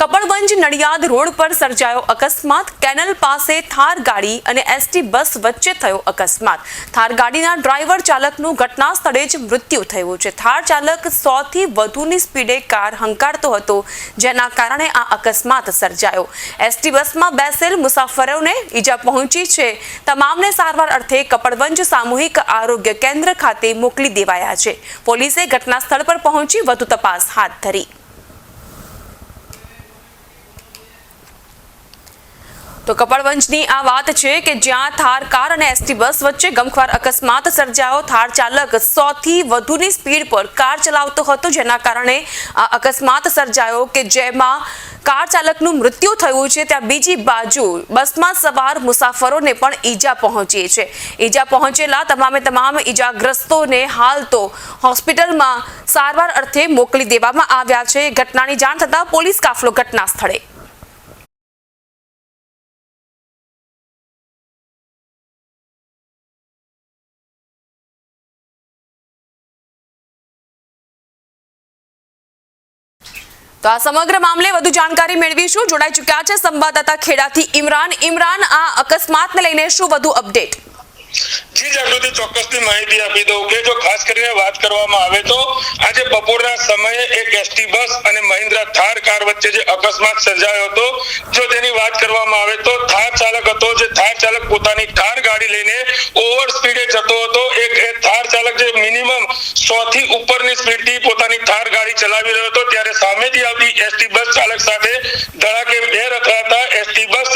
Kapadvanj Nadiad road પર સર્જાયો અકસ્માત. કેનલ પાસે થાર ગાડી અને એસટી બસ વચ્ચે થયો અકસ્માત. થાર ગાડીના ડ્રાઈવર ચાલકનું ઘટના સ્થળે જ મૃત્યુ થયું છે. થાર ચાલક સોથી વધુની સ્પીડે કાર હંકારતો હતો, જેના કારણે આ અકસ્માત સર્જાયો. એસટી બસમાં બેસેલ મુસાફરોને ઈજા પહોંચી છે. તમામને સારવાર અર્થે કપડવંજ સામૂહિક આરોગ્ય કેન્દ્ર ખાતે મોકલી દેવાયા છે. પોલીસે ઘટના સ્થળ પર પહોંચી વધુ તપાસ હાથ ધરી. તો કપડવંજની આ વાત છે કે જ્યાં થાર, કાર અને એસટી બસ વચ્ચે ગમખ્વાર અકસ્માત સર્જાયો, થાર ચાલક સોથી વધુની સ્પીડ પર કાર ચલાવતો હતો, જેના કારણે આ અકસ્માત સર્જાયો કે જેમાં કાર ચાલકનું મૃત્યુ થયું છે. ત્યાં બીજી બાજુ બસમાં સવાર મુસાફરોને પણ ઈજા પહોંચી છે. ઈજા પહોંચેલા તમામે તમામ ઈજાગ્રસ્તોને હાલ તો હોસ્પિટલમાં સારવાર અર્થે મોકલી દેવામાં આવ્યા છે. ઘટનાની જાણ થતાં પોલીસ કાફલો ઘટના સ્થળે તો આ સમગ્ર મામલે વધુ જાણકારી મેળવીશું. જોડાઈ ચૂક્યા છે સંવાદદાતા ખેડાથી ઇમરાન. ઇમરાન, આ અકસ્માતને લઈને શું વધુ અપડેટ? જી જાગૃતિ ચોક્કસની માહિતી આપી દઉં કે જો ખાસ કરીને વાત કરવામાં આવે તો આજે બપોરના સમયે એક એસટી બસ અને મહિન્દ્રા થાર કાર વચ્ચે જે અકસ્માત સર્જાયો હતો, જો તેની વાત કરવામાં આવે તો થાર ચાલક હતો, જે થાર ચાલક પોતાની થાર ગાડી લઈને ઓવર સ્પીડે જતો હતો. એક થાર ચાલક જે સો થી ઉપરની સ્પીડથી પોતાની થાર ગાડી ચલાવી રહ્યો હતો. ત્યારે સામેથી આવતી એસટી બસ ચાલક સાથે ધડાકે બે રખાતા એસટી બસ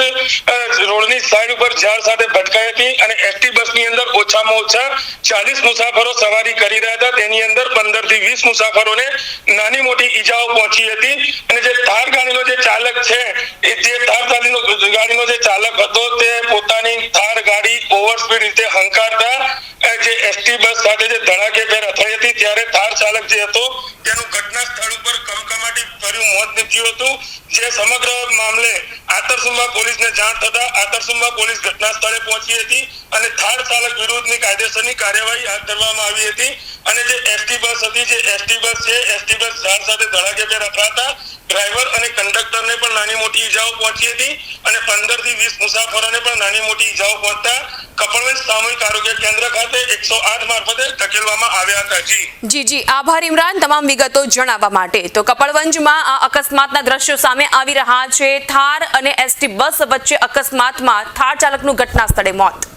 રોડની સાઈડ ઉપર ઝાડ સાથે ભટકાઈ હતી અને એસટી બસની અંદર ઓછામાં ઓછા ચાલીસ મુસાફરો સવારી કરી રહ્યા હતા. તેની અંદર પંદરથી વીસ મુસાફરોને નાની મોટી ઈજાઓ પહોંચી હતી. અને જે થાર ગાડીનો જે ચાલક છે, એ જે થાર ગાડીનો ગાડીનો જે ચાલક હતો, તે પોતાની થાર ગાડી ઓવર રીતે હંકારતા જે એસટી બસ સાથે જે ધડાકેભેર અથડાઈ હતી, ત્યારે થાર ચાલક જે હતો, તેનું ઘટના સ્થળ ઉપર કમકમાટી કર્યું મોત નીપજ્યું હતું. જે સમગ્ર મામલે આતરસુંબા પોલીસને જાણ થતા આતરસુંબા પોલીસ ઘટના સ્થળે પહોંચી હતી અને થાર ચાલક વિરુદ્ધની કાયદેસરની કાર્યવાહી હાથ ધરવામાં આવી હતી. અને જે એસટી બસ હતી, જે એસટી બસ છે, એસટી બસ ઝાડ સાથે ધડાકેભેર અથડાતા ડ્રાઈવર અને કંડક્ટરને પણ નાની મોટી ઈજાઓ પહોંચી હતી અને પંદરથી વીસ મુસાફરોને પણ નાની મોટી ઈજાઓ પહોંચતા કપડવંજ સામૂહિક આરોગ્ય કેન્દ્ર ખાતે એકસો આઠ મારફતે ધકેલવામાં આવ્યા હતા. જી. જી આભાર, ઇમરાન. તમામ વિગતો જણાવવા માટે. તો કપડવંજમાં આ અકસ્માતના દ્રશ્યો સામે આવી રહ્યા છે. થાર અને એસટી બસ વચ્ચે અકસ્માતમાં થાર ચાલકનું ઘટના સ્થળે મોત.